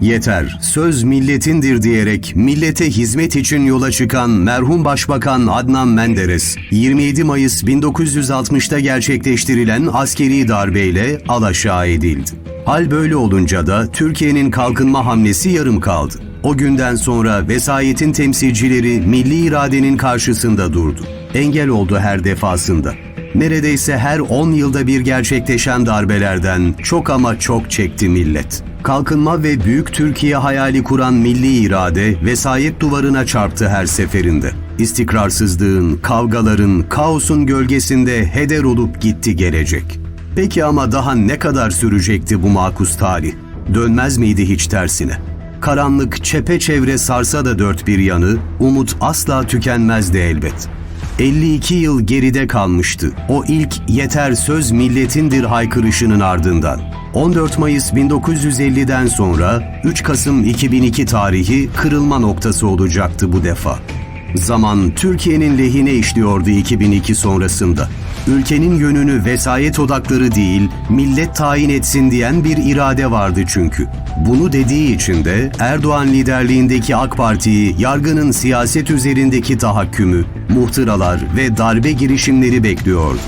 Yeter, söz milletindir diyerek millete hizmet için yola çıkan merhum Başbakan Adnan Menderes, 27 Mayıs 1960'ta gerçekleştirilen askeri darbeyle alaşağı edildi. Hal böyle olunca da Türkiye'nin kalkınma hamlesi yarım kaldı. O günden sonra vesayetin temsilcileri milli iradenin karşısında durdu. Engel oldu her defasında. Neredeyse her 10 yılda bir gerçekleşen darbelerden çok ama çok çekti millet. Kalkınma ve büyük Türkiye hayali kuran milli irade vesayet duvarına çarptı her seferinde. İstikrarsızlığın, kavgaların, kaosun gölgesinde heder olup gitti gelecek. Peki ama daha ne kadar sürecekti bu makus tarih? Dönmez miydi hiç tersine? Karanlık çepeçevre sarsa da dört bir yanı, umut asla tükenmezdi elbet. 52 yıl geride kalmıştı. O ilk yeter söz milletindir haykırışının ardından. 14 Mayıs 1950'den sonra 3 Kasım 2002 tarihi kırılma noktası olacaktı bu defa. Zaman Türkiye'nin lehine işliyordu 2002 sonrasında. Ülkenin yönünü vesayet odakları değil, millet tayin etsin diyen bir irade vardı çünkü. Bunu dediği için de Erdoğan liderliğindeki AK Parti'yi yargının siyaset üzerindeki tahakkümü, muhtıralar ve darbe girişimleri bekliyordu.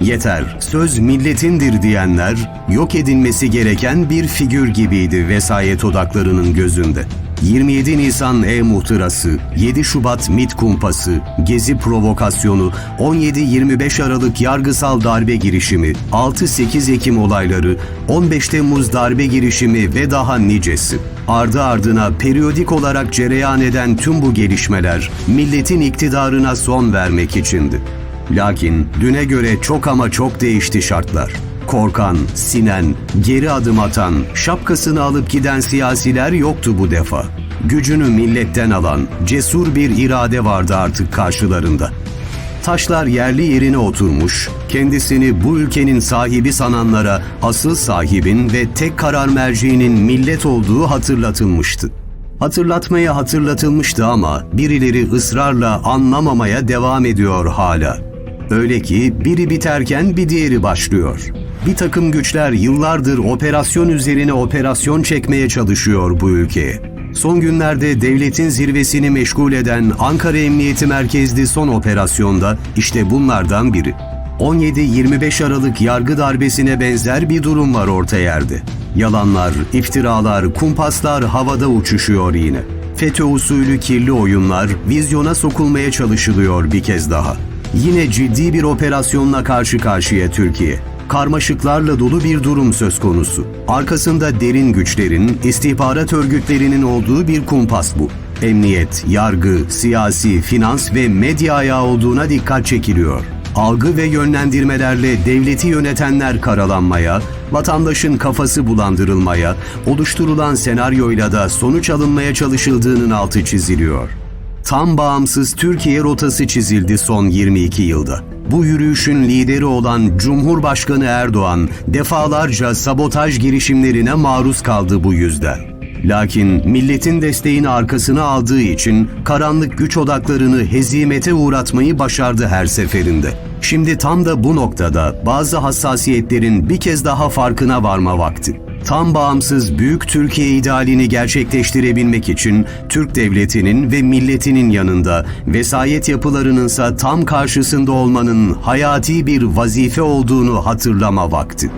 Yeter, söz milletindir diyenler yok edilmesi gereken bir figür gibiydi vesayet odaklarının gözünde. 27 Nisan E-Muhtırası, 7 Şubat MİT Kumpası, Gezi Provokasyonu, 17-25 Aralık yargısal darbe girişimi, 6-8 Ekim olayları, 15 Temmuz darbe girişimi ve daha nicesi. Ardı ardına periyodik olarak cereyan eden tüm bu gelişmeler milletin iktidarına son vermek içindi. Lakin düne göre çok ama çok değişti şartlar. Korkan, sinen, geri adım atan, şapkasını alıp giden siyasiler yoktu bu defa. Gücünü milletten alan, cesur bir irade vardı artık karşılarında. Taşlar yerli yerine oturmuş, kendisini bu ülkenin sahibi sananlara asıl sahibin ve tek karar merciğinin millet olduğu hatırlatılmıştı. Hatırlatmaya hatırlatılmıştı ama birileri ısrarla anlamamaya devam ediyor hala. Öyle ki biri biterken bir diğeri başlıyor. Bir takım güçler yıllardır operasyon üzerine operasyon çekmeye çalışıyor bu ülkeye. Son günlerde devletin zirvesini meşgul eden Ankara Emniyeti merkezli son operasyonda işte bunlardan biri. 17-25 Aralık yargı darbesine benzer bir durum var orta yerde. Yalanlar, iftiralar, kumpaslar havada uçuşuyor yine. FETÖ usulü kirli oyunlar vizyona sokulmaya çalışılıyor bir kez daha. Yine ciddi bir operasyonla karşı karşıya Türkiye. Karmaşıklarla dolu bir durum söz konusu. Arkasında derin güçlerin, istihbarat örgütlerinin olduğu bir kumpas bu. Emniyet, yargı, siyasi, finans ve medya ayağı olduğuna dikkat çekiliyor. Algı ve yönlendirmelerle devleti yönetenler karalanmaya, vatandaşın kafası bulandırılmaya, oluşturulan senaryoyla da sonuç alınmaya çalışıldığının altı çiziliyor. Tam bağımsız Türkiye rotası çizildi son 22 yılda. Bu yürüyüşün lideri olan Cumhurbaşkanı Erdoğan defalarca sabotaj girişimlerine maruz kaldı bu yüzden. Lakin milletin desteğini arkasına aldığı için karanlık güç odaklarını hezimete uğratmayı başardı her seferinde. Şimdi tam da bu noktada bazı hassasiyetlerin bir kez daha farkına varma vakti. Tam bağımsız büyük Türkiye idealini gerçekleştirebilmek için Türk devletinin ve milletinin yanında vesayet yapılarınınsa tam karşısında olmanın hayati bir vazife olduğunu hatırlama vakti.